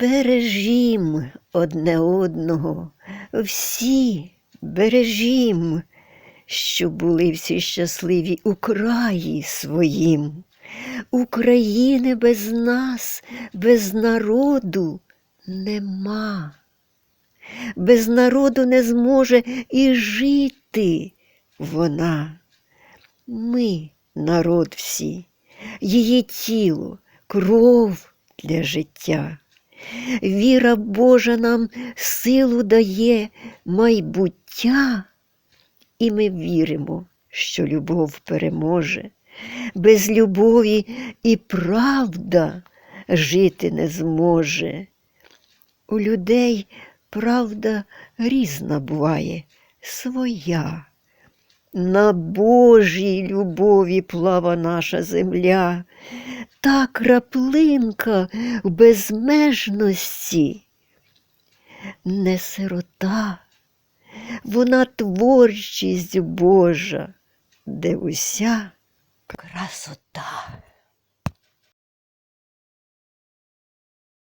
Бережім одне одного, всі бережім, щоб були всі щасливі у краї своїм. України без нас, без народу нема. Без народу не зможе і жити вона. Ми, народ всі, її тіло, кров для життя. Віра Божа нам силу дає майбуття, і ми віримо, що любов переможе. Без любові і правда жити не зможе. У людей правда різна буває, своя. На Божій любові плава наша земля, та краплинка в безмежності. Не сирота, вона творчість Божа, де уся красота.